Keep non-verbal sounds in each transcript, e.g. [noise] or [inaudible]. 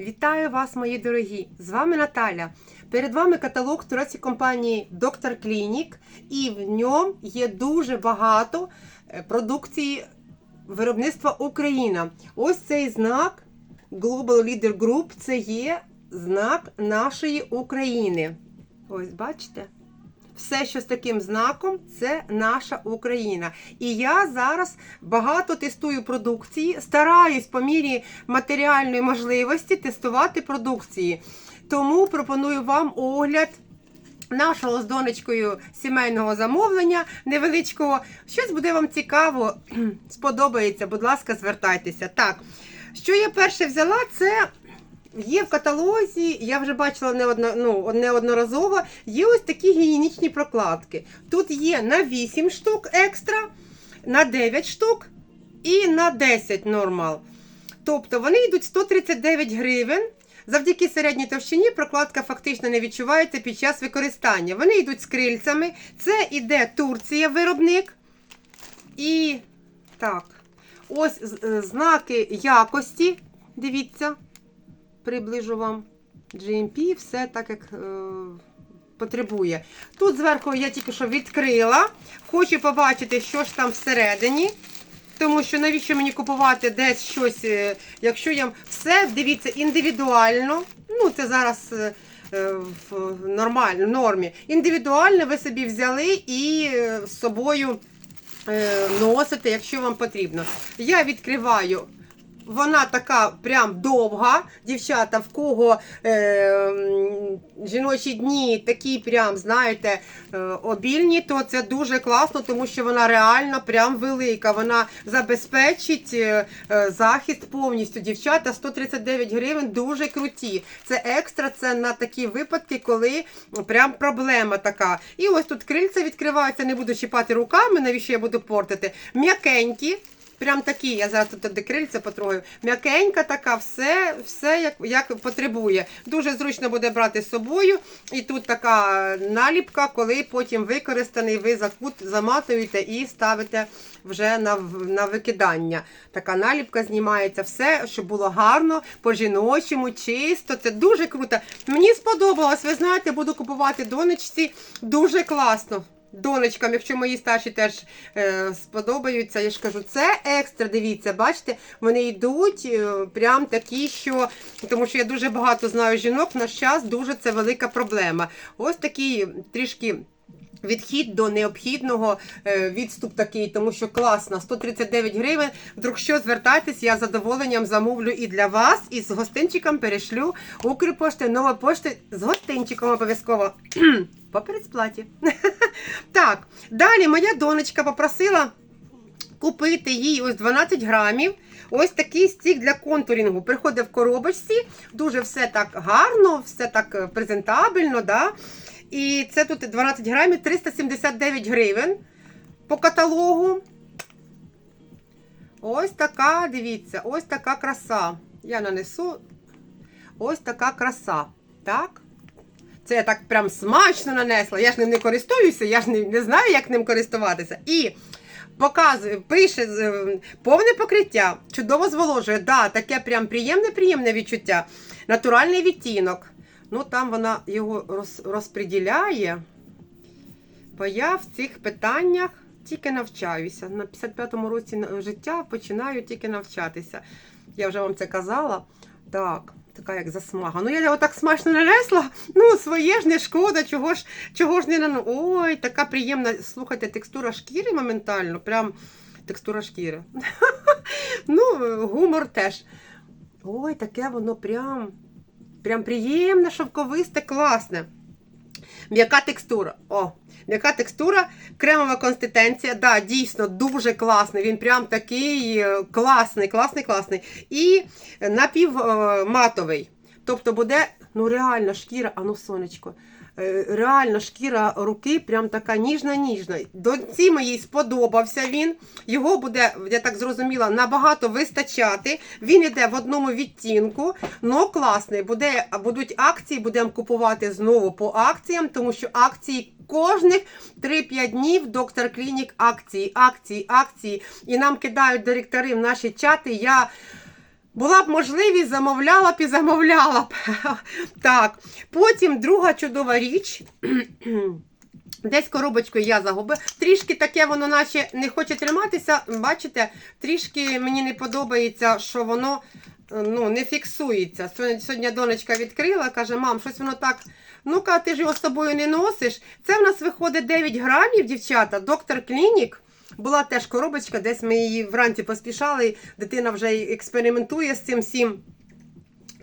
Вітаю вас, мої дорогі! З вами Наталя. Перед вами каталог турецької компанії Доктор Клінік, і в ньому є дуже багато е, продукції виробництва Україна. Ось цей знак Global Leader Group це є знак нашої України. Ось бачите? Все, що з таким знаком, це наша Україна. І я зараз багато тестую продукції, стараюсь по мірі матеріальної можливості тестувати продукції. Тому пропоную вам огляд. Нашого з донечкою сімейного замовлення невеличкого. Щось буде вам цікаво, сподобається, будь ласка, звертайтеся. Так, що я перше взяла, це Є в каталозі, я вже бачила неодно, ну, неодноразово, є ось такі гігієнічні прокладки. Тут є на 8 штук екстра, на 9 штук і на 10 нормал. Тобто вони йдуть 139 гривень. Завдяки середній товщині прокладка фактично не відчувається під час використання. Вони йдуть з крильцями. Це іде Турція, виробник. І так, ось е, знаки якості. Дивіться приближу вам GMP, все так, як е, потребує. Тут зверху я тільки що відкрила. Хочу побачити, що ж там всередині. Тому що навіщо мені купувати десь щось, е, якщо я все, дивіться, індивідуально. Ну, це зараз е, е, в нормально, нормі. Індивідуально ви собі взяли і з собою носите, якщо вам потрібно. Я відкриваю вона така прям довга. Дівчата, в кого е, жіночі дні такі прям, знаєте, е, обільні, то це дуже класно, тому що вона реально прям велика. Вона забезпечить е, е, захист повністю. Дівчата 139 гривень дуже круті. Це екстра, це на такі випадки, коли прям проблема така. І ось тут крильця відкриваються, не буду чіпати руками, навіщо я буду портити. М'якенькі. Прям такі, я зараз тут де крильця потрогаю. М'якенька така, все, все як, як потребує. Дуже зручно буде брати з собою. І тут така наліпка, коли потім використаний, ви закут заматуєте і ставите вже на, на викидання. Така наліпка знімається, все, щоб було гарно, по-жіночому, чисто. Це дуже круто. Мені сподобалось, ви знаєте, буду купувати донечці. Дуже класно. Донечкам, якщо мої старші теж е, сподобаються, я ж кажу, це екстра. Дивіться, бачите, вони йдуть е, прям такі, що тому що я дуже багато знаю жінок. В наш час дуже це велика проблема. Ось такий трішки. Відхід до необхідного е, відступ такий, тому що класно, 139 гривень. Вдруг що звертайтесь, я з задоволенням замовлю і для вас, і з гостинчиком перешлю Укрпошти, нова пошта з гостинчиком обов'язково. [clears throat] По передсплаті. [laughs] Так, далі моя донечка попросила купити їй ось 12 грамів. Ось такий стік для контурінгу. Приходить в коробочці, дуже все так гарно, все так е, презентабельно. Да? І це тут 12 грамів 379 гривень по каталогу. Ось така, дивіться, ось така краса. Я нанесу ось така краса. Так? Це я так прям смачно нанесла. Я ж ним не користуюся, я ж не, не знаю, як ним користуватися. І показує, пише е, повне покриття, чудово зволожує. Да, таке прям приємне-приємне відчуття. Натуральний відтінок. Ну там вона його роз, розподіляє. Бо я в цих питаннях тільки навчаюся. На 55-му році життя починаю тільки навчатися. Я вже вам це казала. Так, така як засмага. Ну, я його так смачно нанесла. Ну, своє ж не шкода, чого ж, чого ж не нану. Ой, така приємна. Слухайте, текстура шкіри моментально. Прям текстура шкіри. [laughs] Ну, гумор теж. Ой, таке воно прям. Прям приємне, шовковисте, класне. М'яка текстура. О, м'яка текстура, кремова консистенція. Да, дійсно дуже класний. Він прям такий е, класний, класний, класний. І напівматовий. Тобто буде, ну реально, шкіра, а ну сонечко. Е, Реально шкіра руки прям така ніжна-ніжна. Доньці моїй сподобався він. Його буде, я так зрозуміла, набагато вистачати. Він іде в одному відтінку, но класний. Буде, будуть акції, будемо купувати знову по акціям, тому що акції кожних 3-5 днів доктор Клінік акції, акції, акції. І нам кидають директори в наші чати. Я Була б можливість, замовляла б і замовляла б. [laughs] Так, потім друга чудова річ. [clears throat] Десь коробочку я загубила. Трішки таке воно наче не хоче триматися. Бачите, трішки мені не подобається, що воно ну, не фіксується. Сьогодні донечка відкрила, каже, мам, щось воно так. Ну-ка, ти ж його з собою не носиш. Це в нас виходить 9 грамів, дівчата, доктор Клінік. Була теж коробочка, десь ми її вранці поспішали. Дитина вже експериментує з цим всім.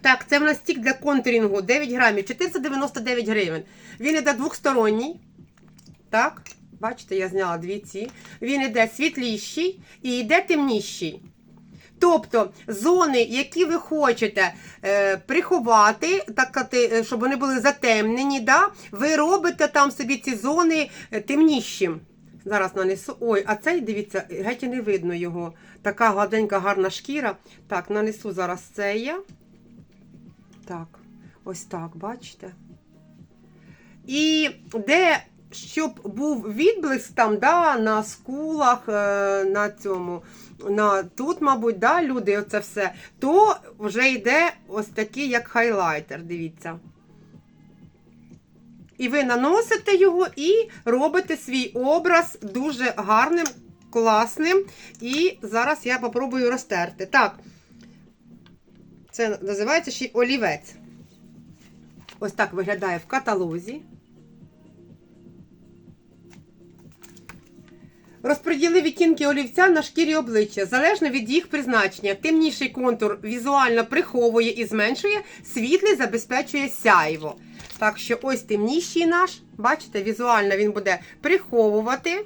Так, це в нас стік для контурінгу 9 грамів, 499 гривень. Він іде двохсторонній. Так, бачите, я зняла дві ці. Він іде світліший і йде темніший. Тобто зони, які ви хочете е, приховати, так сказати, е, щоб вони були затемнені, да? ви робите там собі ці зони е, темнішим. Зараз нанесу. Ой, а цей, дивіться, геть і не видно його. Така гладенька, гарна шкіра. Так, нанесу зараз це я. Так, ось так, бачите? І де, щоб був відблиск там, да, на скулах, е, на цьому, на тут, мабуть, да, люди, оце все, то вже йде ось такий, як хайлайтер, дивіться. І ви наносите його і робите свій образ дуже гарним, класним. І зараз я попробую розтерти. Так, це називається ще олівець. Ось так виглядає в каталозі. Розподіли відтінки олівця на шкірі обличчя, залежно від їх призначення. Темніший контур візуально приховує і зменшує, світлий забезпечує сяйво. Так що ось темніший наш, бачите, візуально він буде приховувати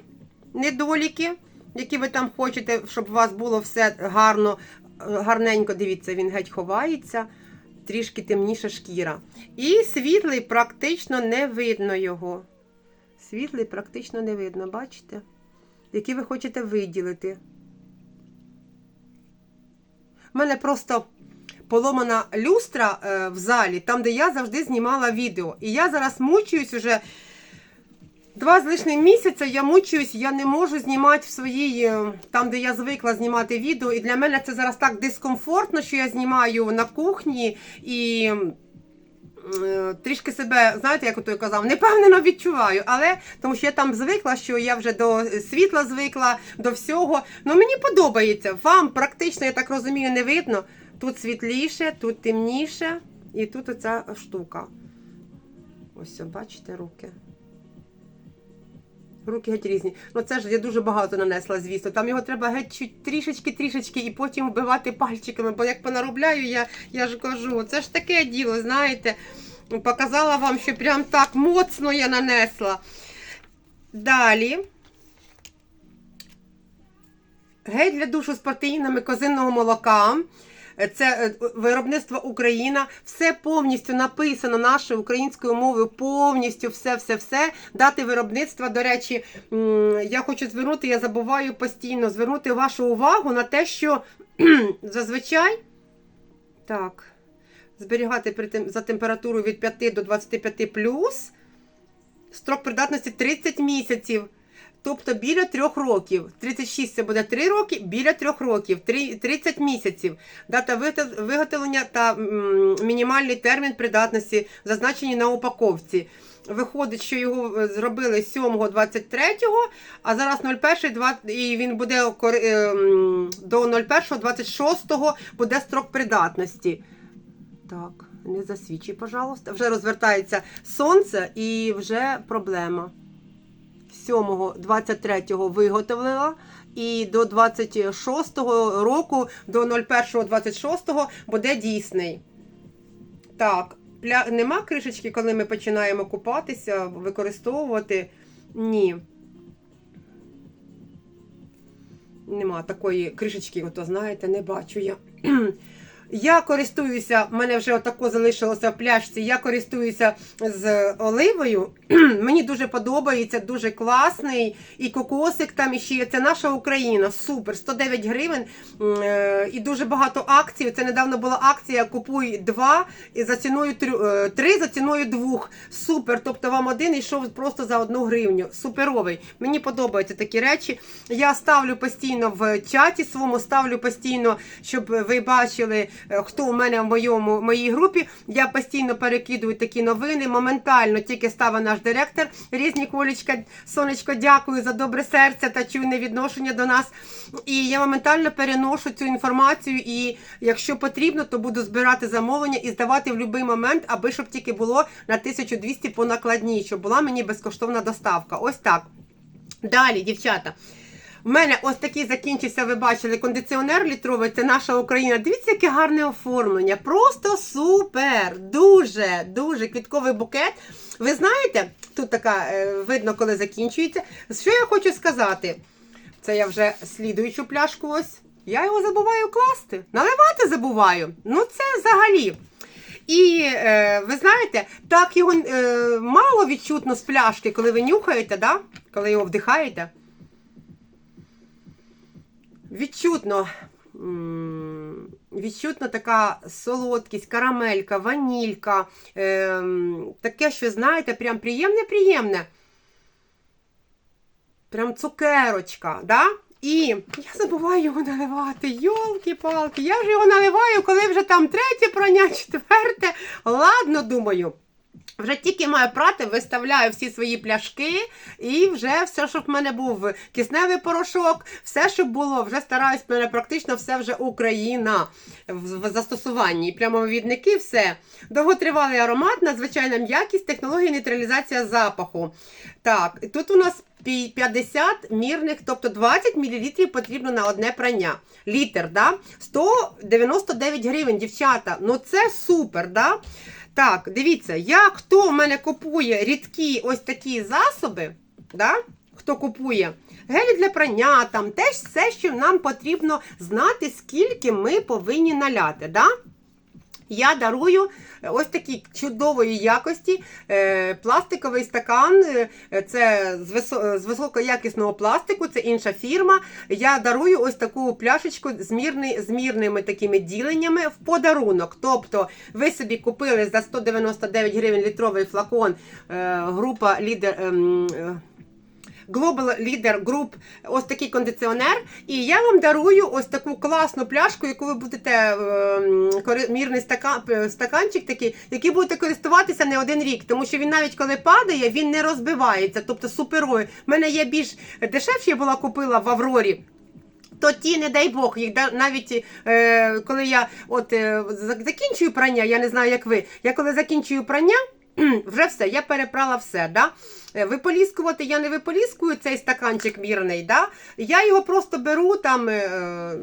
недоліки, які ви там хочете, щоб у вас було все гарно, гарненько. Дивіться, він геть ховається, трішки темніша шкіра. І світлий практично не видно його. Світлий практично не видно, бачите? Які ви хочете виділити. У мене просто поломана люстра е, в залі, там, де я завжди знімала відео. І я зараз мучуюсь уже два з лишнім місяця. Я мучуюсь, я не можу знімати в своїй, е, там, де я звикла знімати відео. І для мене це зараз так дискомфортно, що я знімаю на кухні і. е, Трішки себе, знаєте, як той казав, непевнено відчуваю, але тому що я там звикла, що я вже до світла звикла, до всього. Ну мені подобається. Вам практично, я так розумію, не видно. Тут світліше, тут темніше, і тут оця штука. Ось, бачите, руки. Руки геть різні. Ну це ж я дуже багато нанесла, звісно. Там його треба геть трішечки-трішечки і потім вбивати пальчиками. Бо як понаробляю, я, я ж кажу, це ж таке діло, знаєте. Показала вам, що прям так моцно я нанесла. Далі. Гель для душу з протеїнами козинного молока. Це е, виробництво Україна. Все повністю написано нашою українською мовою, повністю все-все-все. Дати виробництва. До речі, я хочу звернути, я забуваю постійно звернути вашу увагу на те, що [clears throat] зазвичай так, зберігати при за температурою від 5 до 25 плюс. Строк придатності 30 місяців. Тобто біля трьох років. 36 це буде 3 роки, біля трьох років, 30 місяців. Дата виготовлення та мінімальний термін придатності зазначені на упаковці. Виходить, що його е, зробили 7-23, а зараз 01, і він буде е, до 01-26 буде строк придатності. Так, не засвічуй, пожалуйста. Вже розвертається сонце і вже проблема. 7-го, 23-го виготовила. І до 26-го року, до 01-26 буде дійсний. Так, пля... нема кришечки, коли ми починаємо купатися, використовувати? Ні. Нема такої кришечки, ото знаєте, не бачу я. Я користуюся, в мене вже отако залишилося в пляшці. Я користуюся з оливою. [clears throat] Мені дуже подобається, дуже класний. І кокосик там іще. є. Це наша Україна. Супер. 109 гривень. Е, І дуже багато акцій. Це недавно була акція Купуй два за ціною е, три за ціною двох. Супер. Тобто вам один йшов просто за одну гривню. Суперовий. Мені подобаються такі речі. Я ставлю постійно в чаті своєму, ставлю постійно, щоб ви бачили хто у мене в моєму моїй групі. Я постійно перекидую такі новини. Моментально тільки став наш директор. Різні колечка, сонечко, дякую за добре серце та чуйне відношення до нас. І я моментально переношу цю інформацію. І якщо потрібно, то буду збирати замовлення і здавати в будь-який момент, аби щоб тільки було на 1200 по накладній, щоб була мені безкоштовна доставка. Ось так. Далі, дівчата. У мене ось такий закінчився, ви бачили, кондиціонер літровий, це наша Україна. Дивіться, яке гарне оформлення. Просто супер! Дуже, дуже квітковий букет. Ви знаєте, тут така е, видно, коли закінчується. Що я хочу сказати? Це я вже слідуючу пляшку ось. Я його забуваю класти. Наливати забуваю. Ну, це взагалі. І е, ви знаєте, так його е, мало відчутно з пляшки, коли ви нюхаєте, да? коли його вдихаєте. Відчутно. Відчутно така солодкість, карамелька, ванілька. Е, таке, що, знаєте, прям приємне-приємне. Прям цукерочка, да? І я забуваю його наливати. Йолки-палки, я ж його наливаю, коли вже там третє прання, [laughs] четверте. Ладно, думаю. Вже тільки маю прати, виставляю всі свої пляшки, і вже все, щоб в мене був кисневий порошок, все, щоб було, вже стараюсь, в мене практично все вже Україна в застосуванні. І Прямовідники, все. Довготривалий аромат, надзвичайна м'якість, технологія нейтралізація запаху. Так, тут у нас 50 мірних, тобто 20 мл потрібно на одне прання. Літр, да? 199 гривень, дівчата. Ну це супер, да? Так, дивіться, я хто в мене купує рідкі ось такі засоби, да? хто купує гелі для прання, там теж все, що нам потрібно знати, скільки ми повинні наляти. Да? Я дарую ось такий чудової якості е, пластиковий стакан. е, Це з, висо- з високоякісного пластику, це інша фірма. Я дарую ось таку пляшечку з, мірни, з мірними такими діленнями в подарунок. Тобто ви собі купили за 199 гривень літровий флакон е, група лідер. Global Leader Group ось такий кондиціонер. І я вам дарую ось таку класну пляшку, яку ви будете е, мірний стакан, е, стаканчик такий, який будете користуватися не один рік, тому що він навіть коли падає, він не розбивається. Тобто суперовий. У мене є більш дешевші, я була купила в Аврорі. То ті, не дай Бог, їх навіть е, коли я от е, закінчую прання, я не знаю, як ви. Я коли закінчую прання, [clears throat] вже все, я перепрала все. Да? Е, Виполіскувати я не виполіскую цей стаканчик мірний. Да? Я його просто беру там. Е, е,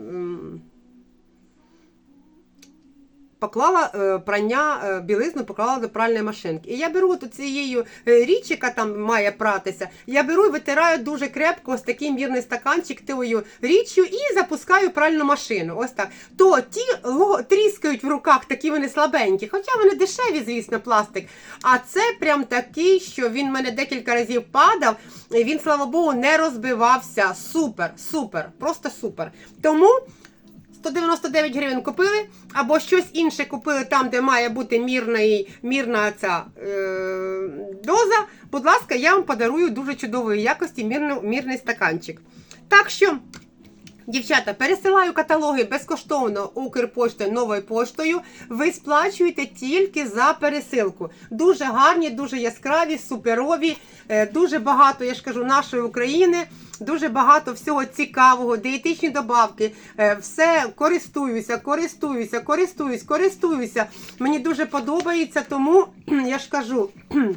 Поклала е, прання е, білизну, поклала до пральної машинки. І я беру от цією е, річ, яка там має пратися, я беру і витираю дуже крепко ось такий мірний стаканчик тою річчю і запускаю пральну машину. Ось так. То ті тріскають в руках, такі вони слабенькі, хоча вони дешеві, звісно, пластик. А це прям такий, що він в мене декілька разів падав, і він, слава Богу, не розбивався. Супер, супер, просто супер. Тому. 199 гривень купили, або щось інше купили там, де має бути мірний, мірна ця е, доза. Будь ласка, я вам подарую дуже чудової якості мірну, мірний стаканчик. Так що, дівчата, пересилаю каталоги безкоштовно Укрпоштою новою поштою. Ви сплачуєте тільки за пересилку. Дуже гарні, дуже яскраві, суперові, е, дуже багато, я ж кажу, нашої України. Дуже багато всього цікавого, дієтичні добавки, е, все користуюся, користуюся, користуюсь, користуюся. Мені дуже подобається, тому [clears throat] я ж кажу. [clears throat]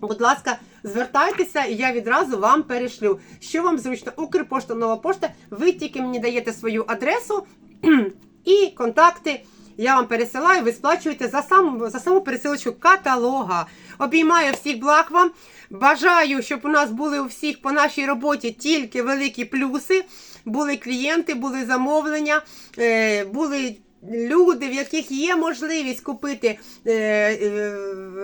Будь ласка, звертайтеся, і я відразу вам перешлю. Що вам зручно? Укрпошта, нова пошта. Ви тільки мені даєте свою адресу [clears throat] і контакти. Я вам пересилаю, ви сплачуєте за саму, за саму пересилочку каталога. Обіймаю всіх благ вам. Бажаю, щоб у нас були у всіх по нашій роботі тільки великі плюси. Були клієнти, були замовлення, е, були люди, в яких є можливість купити е, е,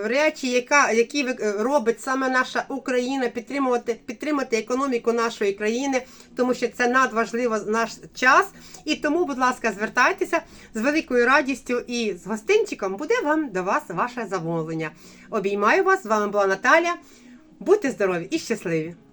речі, яка, які е, робить саме наша Україна, підтримувати, підтримати економіку нашої країни, тому що це надважливо наш час. І тому, будь ласка, звертайтеся з великою радістю і з гостинчиком буде вам до вас ваше замовлення. Обіймаю вас, з вами була Наталя. Будьте здорові і щасливі!